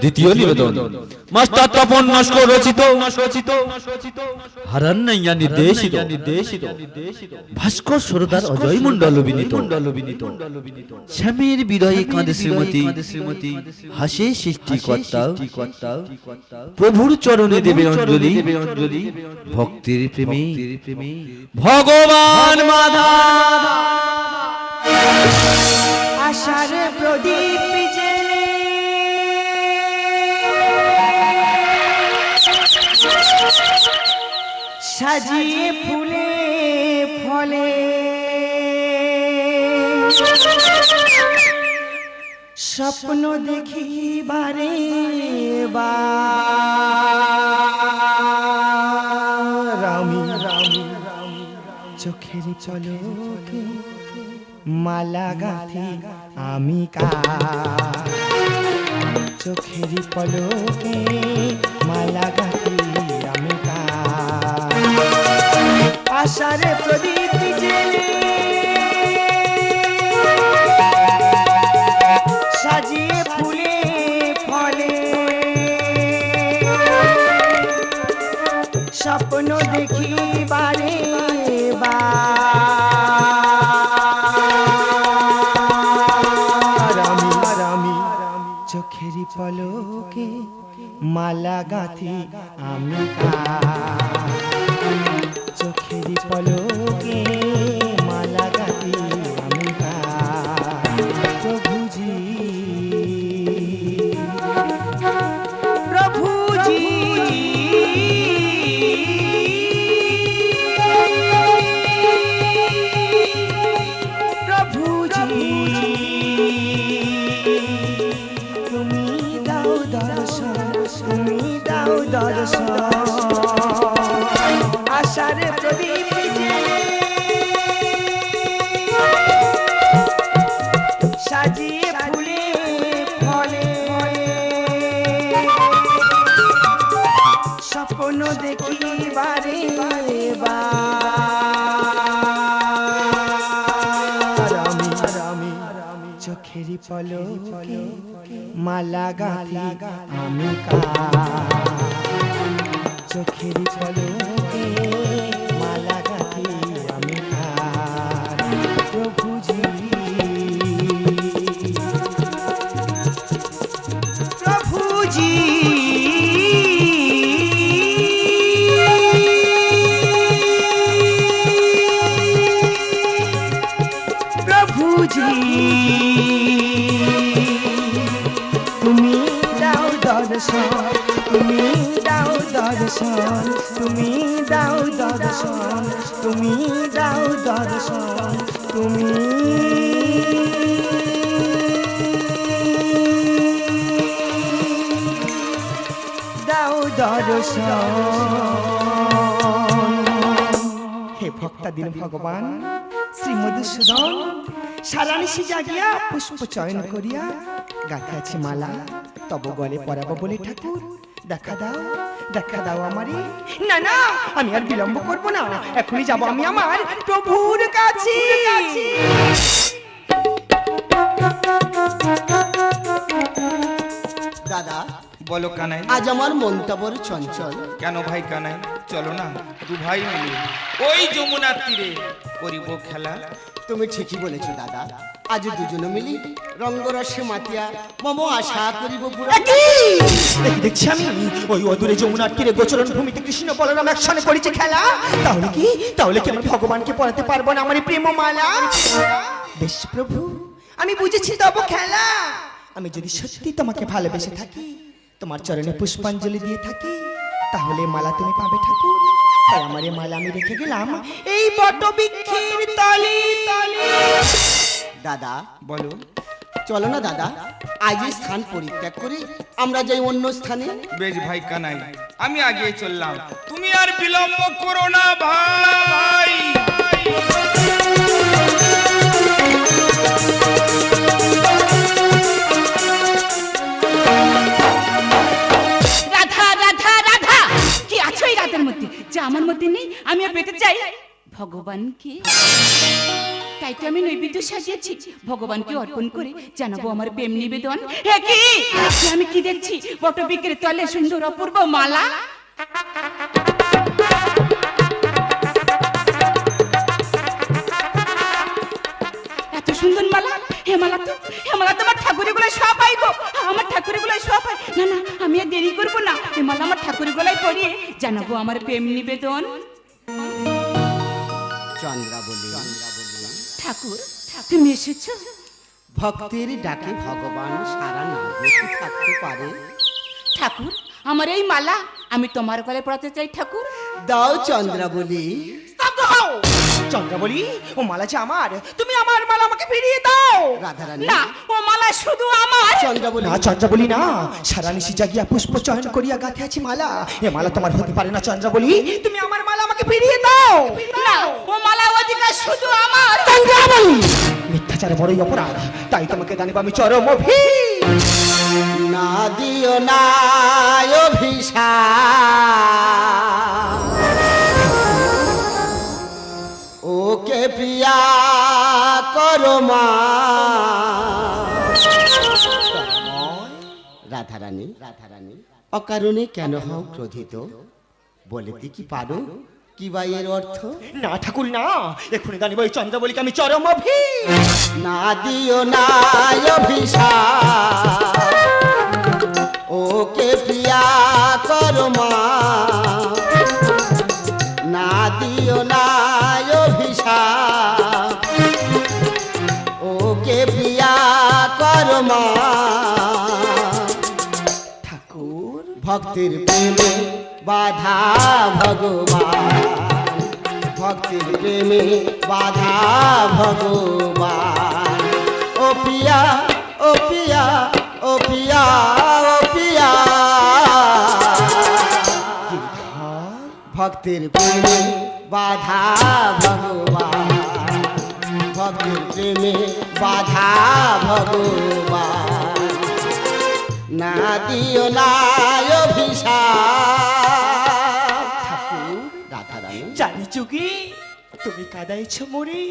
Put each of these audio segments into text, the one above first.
দ্বিতীয় নিবেদন। মাস্টার তপন নস্কর রচিত হারান্নাইয়া নির্দেশিত। নির্দেশিত ভাস্কর সরদার অজয় মন্ডল অভিনীত। বিরহে কাঁদে শ্রীমতী। শ্রীমতী। হাসে সৃষ্টিকর্তা। প্রভুর চরণে দেবে অঞ্জলি। অঞ্জলি। ভক্তির প্রেমী। ভগবান মাধা। আশার প্রদীপ সাজিয়ে ফুলে ফলে। স্বপ্ন দেখি বারে রামি রামি চোখের চলকে মালা গাথি আমি কা চোখের পলকে স্বপ্ন দেখি বারে বার আমি আমি চোখেরই পলকে মালা গাঁথি আমি কার। আশার প্রদীপ সাজিয়ে ফুলে ফলে। স্বপ্ন দেখি বারে বার আমি আমি চোখেরই পলকে মালা গাথি আমি কা চোখেরই পলকে তুমি দাও দর্শন, তুমি দাও দর্শন। হে ভক্তাদিন ভগবান, শ্রী মধুসূদন সারানিশি জাগিয়া পুষ্প চয়ন করিয়া গাথাছি মালা, তব গলে পরাবো বলে ঠাকুর। দেখা দাও দেখা দাও আমারে। না না আমি আর বিলম্ব করব না এখনই যাব আমি আমার প্রভুর কাছে। দাদা বলো কানাই। আজ আমার মনটা বড় চঞ্চল। কেন ভাই কানাই? চলো না দু ভাই মিলে। ওই যমুনার তীরে করিব খেলা। তুমি ঠিকই বলেছ দাদা। আজ দুজনে মিলি রঙ্গরসে মাতিয়া, মম আশা করিব পুরা। দেখি দেখছি আমি, ওই অদূরে যমুনার তীরে গোচরণ ভূমিতে কৃষ্ণ বলরাম একসঙ্গে করেছে খেলা। তাহলে কি? তাহলে কি আমি ভগবানকে পড়াতে পারব না, আমার প্রেমমালা? বেশ প্রভু, আমি বুঝেছি তব খেলা। আমি যদি সত্যি তোমাকে ভালোবেসে থাকি, তোমার চরণে পুষ্পাঞ্জলি দিয়ে থাকি, তাহলে মালা তুমি পাবে ঠাকুর। তাই আমার মালা আমি রেখে গেলাম। এই বটবৃক্ষের তলে তলে। দাদা বলো চলো না দাদা। আজ এই স্থান পরিত্যাগ করে। আমরা যাই অন্য স্থানে। বেশ ভাই কানাই। আমি আগে চললাম। তুমি আর বিলম্ব করো না ভাই। রাধা রাধা রাধা! কি আছো এই রাতের মধ্যে? যে আমার মধ্যে নেই আমি আর পেতে চাই। ভগবানকে তাই তো আমি নৈবেদ্য সাজিয়েছি। ভগবানকে অর্পণ করে জানাব আমার প্রেম নিবেদন। আমি কি দেখছি? বটবৃক্ষের তলে সুন্দর অপূর্ব মালা। এত সুন্দর মালা। হে মালা তো হে মালা তো ঠাকুরের গলায় সব পাই গো। আমার ঠাকুরের গলায় সব না না আমি আর দেরি করব না। এ মালা আমার ঠাকুরের গলায় পরিয়ে জানাব আমার প্রেম নিবেদন। চন্দ্রাবলী। ঠাকুর তুমি এসেছ? ভক্তের ডাকে ভগবান সারা না বসে থাকতে পারে। ঠাকুর আমার এই মালা আমি তোমার গলায় পড়াতে চাই ঠাকুর। দাও চন্দ্রাবলী। হও চন্দ্রাবলী ও মালা যে আমার তুমি আমার মালা আমাকে ফিরিয়ে দাও। রাধারানী। না ও মালা শুধু আমার। চন্দ্রাবলী না চন্দ্রাবলী না সারা নিশি জাগিয়া পুষ্প চয়ন করিয়া গাথে আছি মালা। এ মালা তোমার হতে পারে না চন্দ্রাবলী তুমি আমার মালা আমাকে ফিরিয়ে দাও। না ও মালা অধিকার শুধু আমার। চন্দ্রাবলী মিথ্যাচারে বড়ই অপরাধ তাই তোমাকে জানিব আমি চরম অভিশাপ। না দিও না অভিশাপ। ওকে প্রিয়া করো মা। রাধারানী রাধারানী অকারণে কেন হও ক্রোধিত? বলিতে কি পারো? কি বা এর অর্থ? না ঠাকুর না। এক্ষুনি জানিব এই চন্দ্রাবলীকে আমি চরম অভি না দিও না অভিশাপ। ওকে প্রিয়া করো ভক্তির প্রেমে বাধা ভগবান। ভক্তির প্রেমে বাধা ভগবান। ও পিয়া ও পিয়া ও পিয়া ও পিয়া ভক্তির প্রেমে বাধা ভগবান ভক্তির প্রেমে বাধা ভগবান। না দিও না জানি চুকি তুমি কাদাইছ মরে।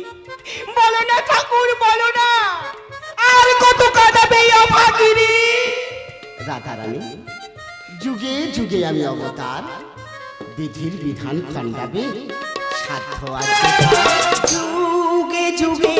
বলো না ঠাকুর বলো না। আর কত কাদাবে এই অভাগিনী? রাধারানী যুগে যুগে আমি অবতার। বিধির বিধান খণ্ডাবে সাধ্য আছে। যুগে যুগে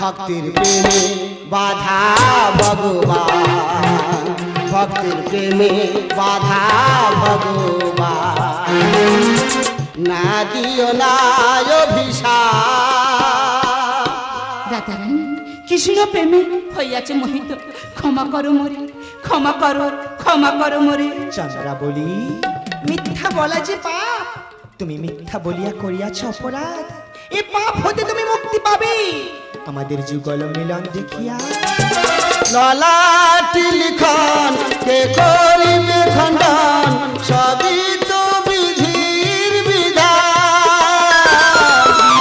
ভক্তির প্রেমে বাধা ভগবান। ভক্তির প্রেমে বাধা ভগবান। না দিও না রাধারানী কৃষ্ণ প্রেমে হইয়াছে মোহিত। ক্ষমা করো মরে ক্ষমা করো ক্ষমা করো মরে। চন্দ্রা বলি মিথ্যা বলা যে পাপ তুমি মিথ্যা বলিয়া করিয়াছ অপরাধ। এ পাপ হতে তুমি মুক্তি পাবে। আমাদের যুগল মিলন দেখিয়া। ললাটি লিখন কে করিবে খণ্ডন সবই তো বিধির বিধান।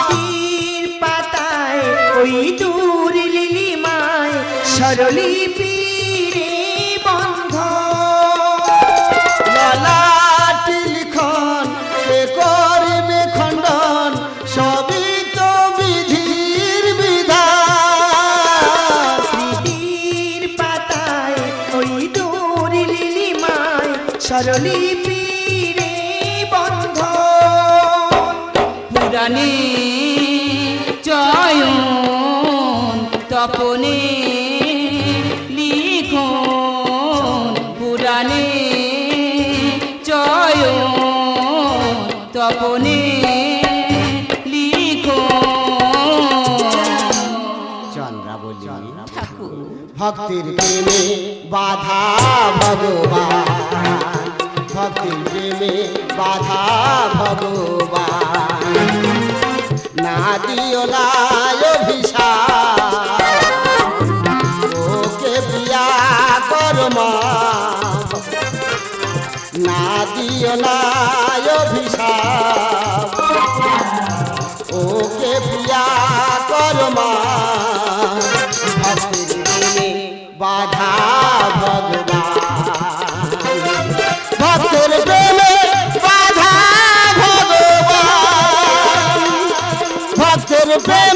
তীর পাতায় ওই দূর লিলিমায় মায় পীরে সরলি পীরে বন্ধ পুরাণে চয়ন তপনে লিখন পুরাণে চয়ন তপনে ভক্তের প্রেমে বাধা ভগবান। ভক্তের প্রেমে বাধা ভগবান। না দিও না অভিশাপ। ওকে প্রিয়া করমা। না দিও না অভিশাপ। বাধা ভগবান ভক্তের প্রেমে